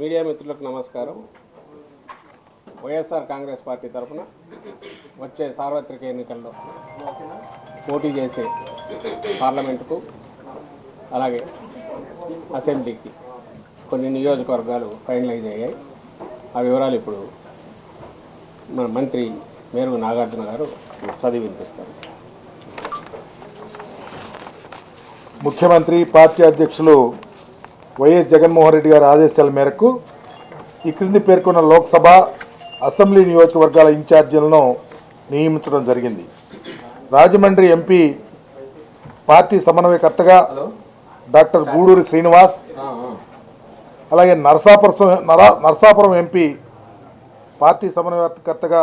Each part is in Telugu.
మీడియా మిత్రులకు నమస్కారం. వైఎస్ఆర్ కాంగ్రెస్ పార్టీ తరఫున వచ్చే సార్వత్రిక ఎన్నికల్లో పోటీ చేసే పార్లమెంటుకు అలాగే అసెంబ్లీకి కొన్ని నియోజకవర్గాలు ఫైనలైజ్ అయ్యాయి. ఆ వివరాలు ఇప్పుడు మన మంత్రి మేరుగు నాగార్జున గారు చదివి వినిపిస్తారు. ముఖ్యమంత్రి పార్టీ అధ్యక్షులు వైఎస్ జగన్మోహన్ రెడ్డి గారి ఆదేశాల మేరకు ఈ క్రింది పేర్కొన్న లోక్సభ అసెంబ్లీ నియోజకవర్గాల ఇన్ఛార్జీలను నియమించడం జరిగింది. రాజమండ్రి ఎంపీ పార్టీ సమన్వయకర్తగా డాక్టర్ గూడూరి శ్రీనివాస్ అలాగే నరసాపురం నర- నరసాపురం ఎంపీ పార్టీ సమన్వయకర్తగా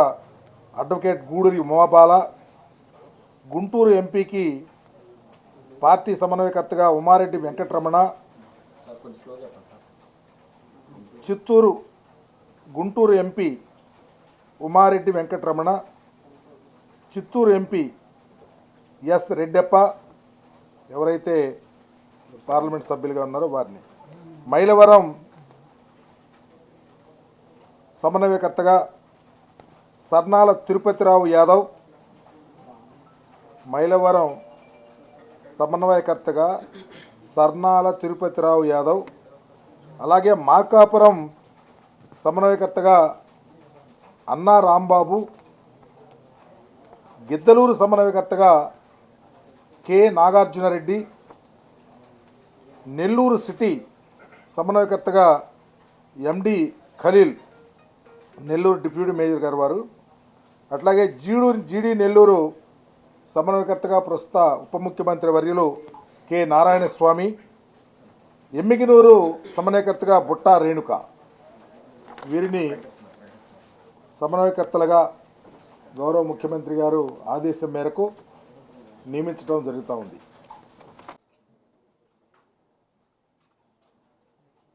అడ్వకేట్ గూడూరి ఉమాబాల గుంటూరు ఎంపీకి party సమన్వయకర్తగా Umareddy Venkataramana Chittoor Guntur MP Umareddy Venkataramana Chittoor MP S Reddappa ఎవరైతే పార్లమెంట్ సభ్యులుగా ఉన్నారో వారిని. మైలవరం సమన్వయకర్తగా సర్నాల తిరుపతిరావు యాదవ్ మైలవరం సమన్వయకర్తగా సర్నాల తిరుపతిరావు యాదవ్ అలాగే మార్కాపురం సమన్వయకర్తగా అన్నా రాంబాబు గిద్దలూరు సమన్వయకర్తగా K. Nagarjuna Reddy Nellore city సమన్వయకర్తగా MD Khaleel Nellore deputy major గారు వారు. అట్లాగే జీడూరు జీడి నెల్లూరు సమన్వయకర్తగా ప్రస్తుత ఉప ముఖ్యమంత్రి వర్యులు కె. నారాయణ స్వామి ఎమ్మిగినూరు సమన్వయకర్తగా బుట్టా రేణుక. వీరిని సమన్వయకర్తలుగా గౌరవ ముఖ్యమంత్రి గారు ఆదేశం మేరకు నియమించడం జరుగుతూ ఉంది.